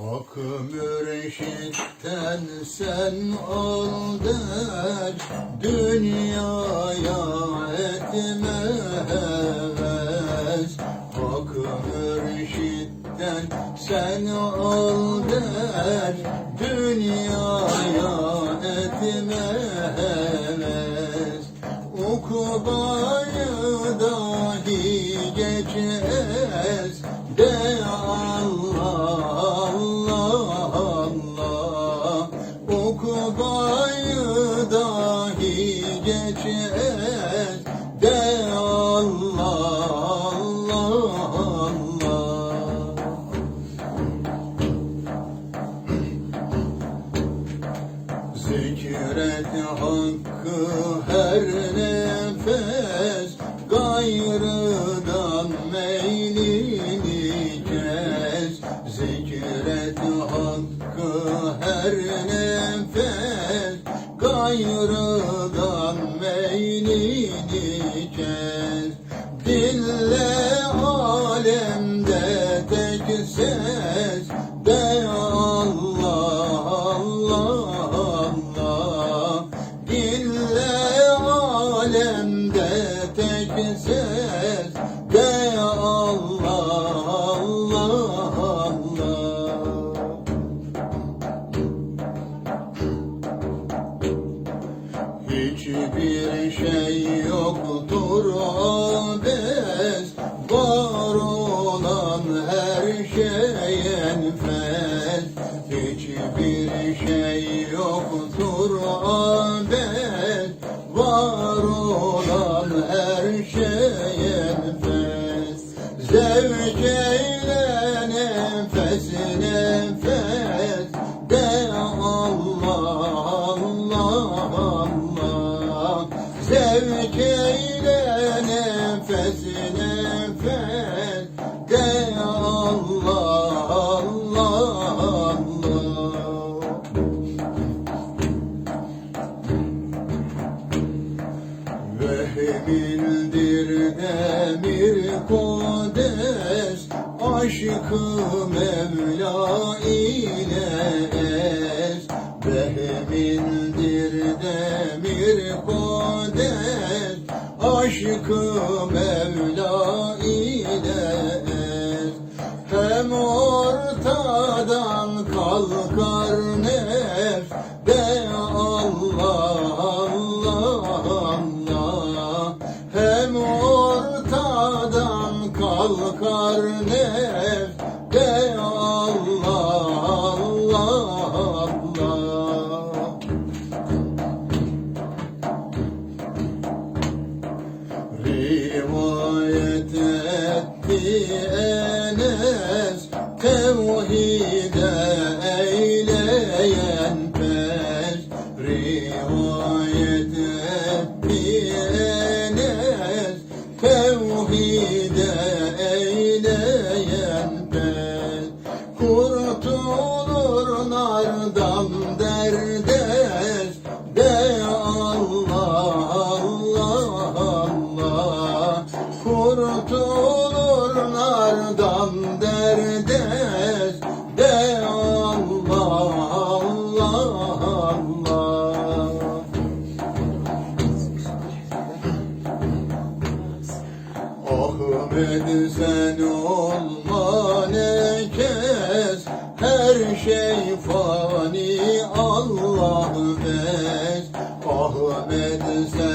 Hak mürşitten sen al der Dünyaya etme heves. Hak mürşitten sen al der Dünyaya etme heves Zikret hakkı her nefes Gayrıdan meylini ses De Allah Allah Allah. Hiçbir şey yoktur abes Var olan her şey Vehmindir demir kodes Aşkı Mevla ile Vehmindir demir kodes Aşkı Mevla ile ez Hem ortadan kalkar nefs De Allah Allah Allah. Hem ortadan kalkar nefs De etti Enes sen olma ne kes Her şey fani Allah bez Ahmet sen